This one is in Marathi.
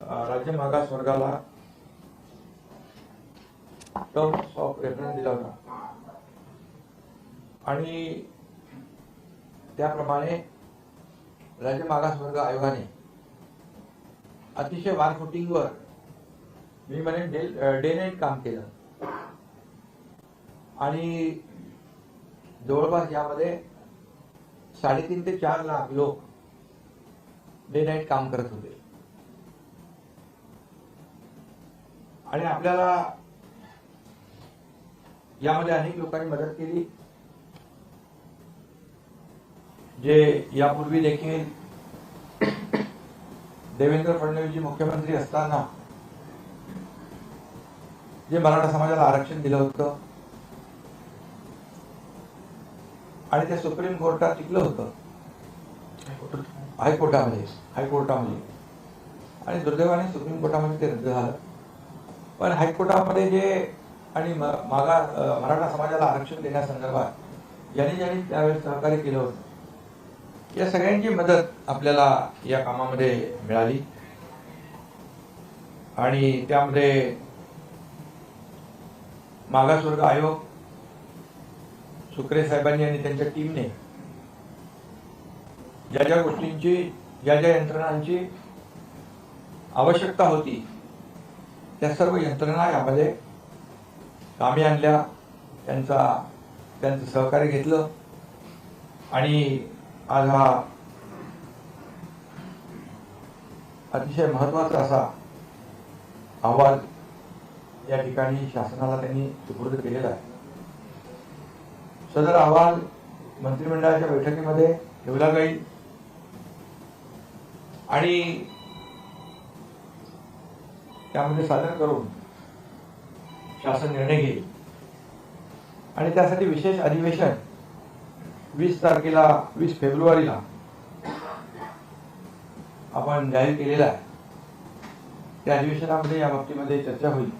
राज्य मागास वर्गाला टर्म्स ऑफ रेफरन्स दिला होता. आणि त्याप्रमाणे राज्य मागास वर्ग आयोगाने अतिशय वार फुटिंगवर मी म्हणे डे डे नाईट काम केलं. आणि जवळपास यामध्ये साडेतीन ते चार लाख लोक डे नाईट काम करत होते. आणि आपल्याला यामध्ये अनेक लोकांनी मदत केली. जे यापूर्वी देखील देवेंद्र फडणवीसजी मुख्यमंत्री असताना जे मराठा समाजाला आरक्षण दिलं होतं आणि ते सुप्रीम कोर्टात टिकलं होतं. हायकोर्टामध्ये हायकोर्टामध्ये. आणि दुर्दैवाने सुप्रीम कोर्टामध्ये ते रद्द झालं. पण हायकोर्टामध्ये जे आणि मागा मराठा समाजाला आरक्षण देण्यासंदर्भात ज्यांनी ज्यांनी त्यावेळेस सहकार्य केलं होतं या सगळ्यांची मदत आपल्याला या कामामध्ये मिळाली. आणि त्यामध्ये मागासवर्ग आयोग सुक्रे साहेबांनी आणि त्यांच्या टीमने ज्या ज्या गोष्टींची ज्या ज्या यंत्रणांची आवश्यकता होती त्या सर्व यंत्रणा यामध्ये कामी आणल्या त्यांचा त्यांचं सहकार्य घेतलं. आणि आज हा अतिशय महत्त्वाचा असा अहवाल या ठिकाणी शासनाला त्यांनी सुपूर्द केलेला आहे. सदर अहवाल मंत्रिमंडळाच्या बैठकीमध्ये ठेवला जाईल. आणि त्यामध्ये सादर करून शासन निर्णय घेईल. आणि त्यासाठी विशेष अधिवेशन वीस तारखेला वीस फेब्रुवारीला आपण जाहीर केलेला आहे. त्या अधिवेशनामध्ये या बाबतीमध्ये चर्चा होईल.